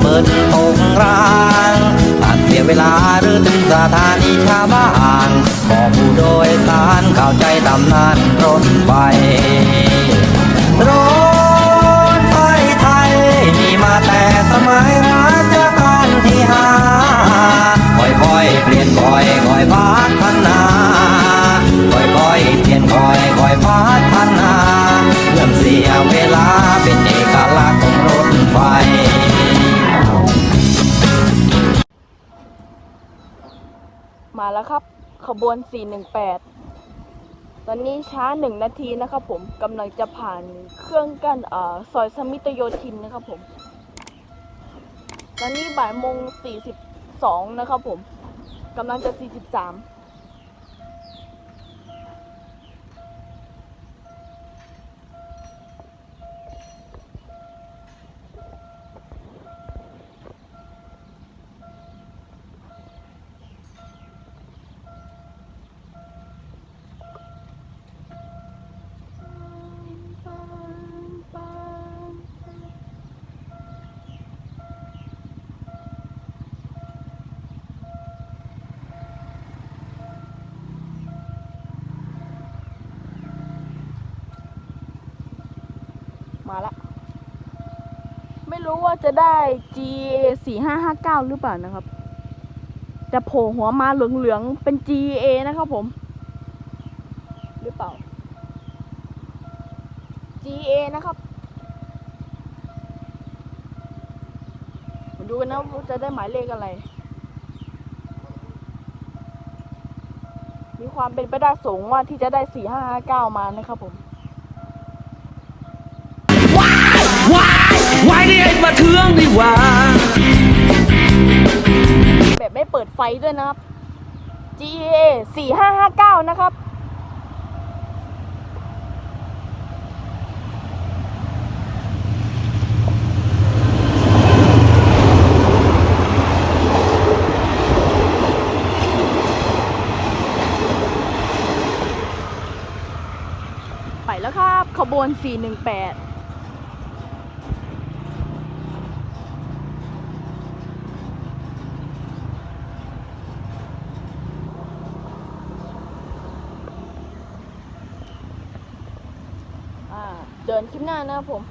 เบิดโงรางตัดเสียเวลาหรือถึงสถานีชาวบ้านบอกผู้โดยสารเข้าใจตำนานรถไป มาแล้วครับ ขบวน 418 ตอนนี้ช้าหนึ่งนาทีนะครับผมกำลังจะผ่านเครื่องกั้นเอ่อซอยสมิตโยธินนะครับผม ตอนนี้บ่ายโมง 42 นะครับผมกำลังจะ 43 มาละ ไม่รู้ว่าจะได้ G 4 5 5 9หรือเปล่านะครับ แต่โผล่หัวมาเหลืองๆ เป็น GA นะครับผม หรือเปล่า GA นะครับมาดูกันนะว่าจะได้หมายเลขอะไร มีความเป็นไปได้สูงว่าที่จะได้4 5 5 9มานะครับผม มาเทืองดีกว่า แบบไม่เปิดไฟด้วยนะครับ GA 4559 นะครับ ไปแล้วครับ ขบวน 418 อ่า เดินคลิปหน้านะครับผม